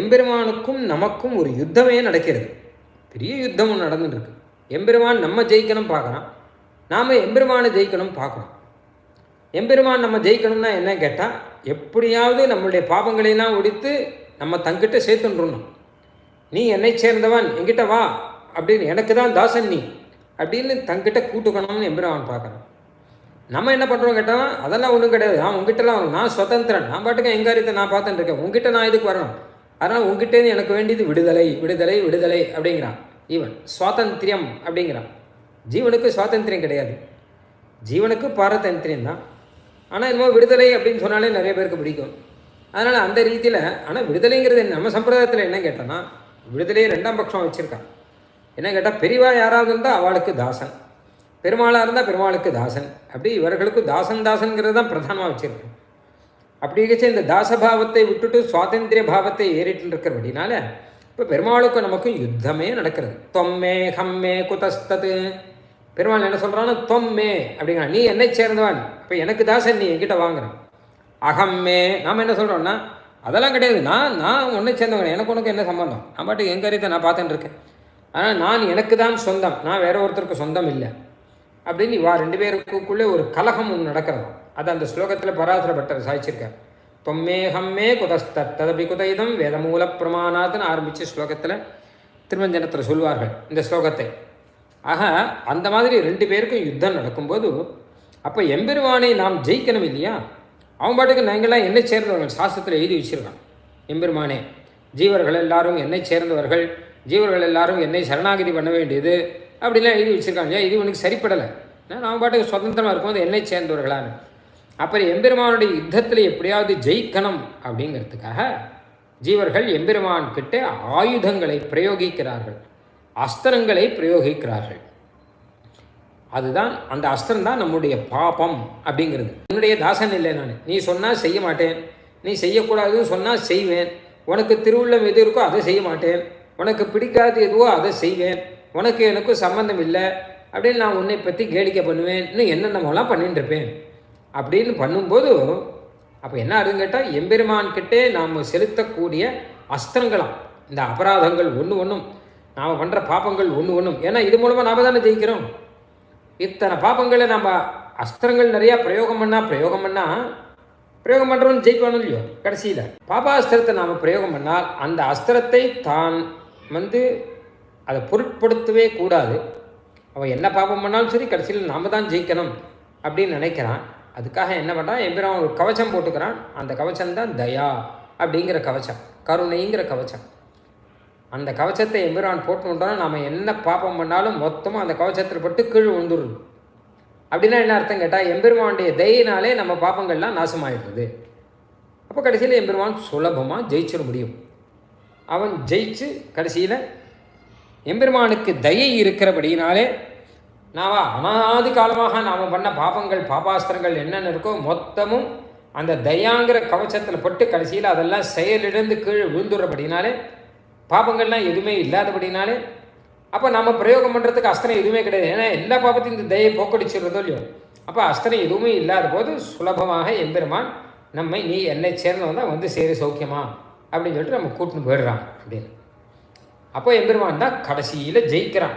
எம்பெருமானுக்கும் நமக்கும் ஒரு யுத்தமே நடக்கிறது. பெரிய யுத்தம் ஒன்று நடந்துட்டு இருக்கு எம்பெருமான் நம்ம ஜெயிக்கணும் பார்க்குறான் நாம் எம்பெருமானை ஜெயிக்கணும் பார்க்குறோம் எம்பெருமான் நம்ம ஜெயிக்கணும்னா என்ன கேட்டால் எப்படியாவது நம்மளுடைய பாவங்களையெல்லாம் ஒடித்து நம்ம தங்கிட்ட சேர்த்துன்றணும். நீ என்னை சேர்ந்தவன் என்கிட்ட வா அப்படின்னு எனக்கு தான் தாசன் நீ அப்படின்னு தங்கிட்ட கூட்டுக்கணும்னு எம்பெருமான் பார்க்குறான் நம்ம என்ன பண்ணுறோம் கேட்டால் அதெல்லாம் ஒன்றும் கிடையாது. நான் உங்ககிட்டலாம் நான் சுதந்திரன். நான் பாட்டுக்கு எங்காரியத்தை நான் பார்த்துட்டு இருக்கேன். உங்ககிட்ட நான் இதுக்கு வரணும்? அதனால் உங்ககிட்டேருந்து எனக்கு வேண்டியது விடுதலை விடுதலை விடுதலை அப்படிங்கிறான். ஈவன் சுவாதந்திரியம் அப்படிங்கிறான். ஜீவனுக்கு சுவாதந்திரியம் கிடையாது. ஜீவனுக்கு பாரதந்திரியம் தான். ஆனால் என்னமோ விடுதலை அப்படின்னு சொன்னாலே நிறைய பேருக்கு பிடிக்கும். அதனால் அந்த ரீதியில் ஆனால் விடுதலைங்கிறது நம்ம சம்பிரதாயத்தில் என்ன கேட்டோன்னா விடுதலையை ரெண்டாம் பட்சம் வச்சுருக்கான். என்ன கேட்டால் பெரியவா யாராவது இருந்தால் அவளுக்கு தாசன். பெருமாளாக இருந்தால் பெருமாளுக்கு தாசன். அப்படி இவர்களுக்கு தாசன் தாசன்கிறது தான் பிரதானமாக வச்சுருக்கேன் அப்படி இருந்துச்சு இந்த தாசபாவத்தை விட்டுட்டு சுவாதந்திரிய பாவத்தை ஏறிட்டு இருக்கிறபடினால இப்போ பெருமாளுக்கும் நமக்கும் யுத்தமே நடக்கிறது. தொம்மே ஹம்மே குதஸ்தது. பெருமாள் என்ன சொல்கிறான்னா தொம்மே அப்படிங்கிறான். நீ என்னை சேர்ந்தவன். இப்போ எனக்கு தாசன் நீ என்கிட்ட வாங்குறான் அகம்மே. நாம் என்ன சொல்கிறோன்னா அதெல்லாம் கிடையாது. நான் நான் உன்னை சேர்ந்தவன். எனக்கு உனக்கு என்ன சம்பந்தம்? நான் பாட்டுக்கு என் காரியத்தை நான் பார்த்துட்டு இருக்கேன். ஆனால் நான் எனக்கு தான் சொந்தம். நான் வேற ஒருத்தருக்கு சொந்தம் இல்லை. அப்படின்னு இவா ரெண்டு பேருக்குள்ளே ஒரு கலகம் ஒன்று நடக்கிறது அது அந்த ஸ்லோகத்தில் பராசர பட்டர் சாய்ச்சிருக்கார் தொம்மேகம்மே குதஸ்தத். ததபி குதைதம் வேதமூல பிரமாணாத்துன்னு ஆரம்பித்த ஸ்லோகத்தில் திருமஞ்சனத்தில் சொல்வார்கள் இந்த ஸ்லோகத்தை. ஆக அந்த மாதிரி ரெண்டு பேருக்கும் யுத்தம் நடக்கும்போது அப்போ எம்பெருமானை நாம் ஜெயிக்கணும் இல்லையா? அவன் பாட்டுக்கு நாங்களாம் என்னை சேர்ந்தவர்கள் சாஸ்திரத்தில் எழுதி வச்சிருக்கான். எம்பெருமானே ஜீவர்கள் எல்லாரும் என்னை சேர்ந்தவர்கள் ஜீவர்கள் எல்லாரும் என்னை சரணாகதி பண்ண வேண்டியது அப்படிலாம் எழுதி வச்சுருக்காங்க. இல்லையா இது உனக்கு சரிப்படலை. நான் பாட்டுக்கு சுதந்திரமாக இருக்கும் அது என்னை சேர்ந்தவர்களான்னு. அப்புறம் எம்பெருமானுடைய யுத்தத்தில் எப்படியாவது ஜெயிக்கணும் அப்படிங்கிறதுக்காக ஜீவர்கள் எம்பெருமான் கிட்ட ஆயுதங்களை பிரயோகிக்கிறார்கள். அஸ்திரங்களை பிரயோகிக்கிறார்கள். அதுதான் அந்த அஸ்திரம் தான் நம்முடைய பாபம் அப்படிங்கிறது. என்னுடைய தாசன் இல்லை நான். நீ சொன்னால் செய்ய மாட்டேன். நீ செய்யக்கூடாதுன்னு சொன்னால் செய்வேன். உனக்கு திருவுள்ளம் எது இருக்கோ அதை செய்ய மாட்டேன். உனக்கு பிடிக்காது எதுவோ அதை செய்வேன். உனக்கு எனக்கும் சம்மந்தம் இல்லை அப்படின்னு நான் உன்னை பற்றி கேளிக்கை பண்ணுவேன். இன்னும் என்னென்னமோலாம் பண்ணிட்டு இருப்பேன் அப்படின்னு பண்ணும்போது அப்போ என்ன ஆகுதுன்னு கேட்டால் எம்பெருமான்கிட்டே நாம் செலுத்தக்கூடிய அஸ்திரங்களாம். இந்த அபராதங்கள் ஒன்று ஒன்றும் நாம் பண்ணுற பாப்பங்கள் ஒன்று ஒன்றும் ஏன்னா இது மூலமாக நாம் தானே ஜெயிக்கிறோம். இத்தனை பாப்பங்களை நம்ம அஸ்திரங்கள் நிறையா பிரயோகம் பண்ணால் பிரயோகம் பண்ணால் பிரயோகம் பண்ணுறோம்னு ஜெயிப்பானோ இல்லையோ? கடைசியில். பாபாஸ்திரத்தை நாம் பிரயோகம் பண்ணால் அந்த அஸ்திரத்தை தான் வந்து அதை பொருட்படுத்தவே கூடாது. அவன் என்ன பாப்பம் பண்ணாலும் சரி கடைசியில் நாம் தான் ஜெயிக்கணும் அப்படின்னு நினைக்கிறான். அதுக்காக என்ன பண்ணுறான் எம்பிரான் ஒரு கவச்சம் போட்டுக்கிறான். அந்த கவச்சம் தான் தயா அப்படிங்கிற கவச்சம் கருணைங்கிற கவச்சம் அந்த கவச்சத்தை எம்பிரான் போட்டுட்டோம்னா நாம் என்ன பாப்பம் பண்ணாலும் மொத்தமாக அந்த கவச்சத்தில் பட்டு கீழ் விழுந்துருது அப்படின்னா என்ன அர்த்தம் கேட்டால் எம்பெருமானுடைய தயினாலே நம்ம பாப்பங்கள்லாம் நாசமாயிடுறது. அப்போ கடைசியில் எம்பெருமான் சுலபமாக ஜெயிச்சிட முடியும். அவன் ஜெயிச்சு கடைசியில் எம்பெருமானுக்கு தயை இருக்கிறபடியினாலே நாம் அனாதி காலமாக நாம் பண்ண பாபங்கள் பாபாஸ்திரங்கள் என்னென்ன இருக்கோ மொத்தமும் அந்த தயாங்கிற கவச்சத்தில் பட்டு கடைசியில் அதெல்லாம் செயலிழந்து கீழே விழுந்துடுறபடினாலே பாபங்கள்லாம் எதுவுமே இல்லாதபடினாலே அப்போ நம்ம பிரயோகம் பண்ணுறதுக்கு அஸ்திரம் எதுவுமே கிடையாது. ஏன்னா எல்லா பாபத்தையும் இந்த தயை போக்கடிச்சிடுறதோ இல்லையோ? அப்போ அஸ்திரம் எதுவுமே இல்லாத போது சுலபமாக எம்பெருமான் நம்மை நீ என்னை சேர்ந்தவன் தான் வந்து சேரு சௌக்கியமா? அப்படின்னு சொல்லிட்டு நம்ம கூட்டின்னு போயிடுறான் அப்படின்னு. அப்போ எம்பெருமான் தான் கடைசியில் ஜெயிக்கிறான்.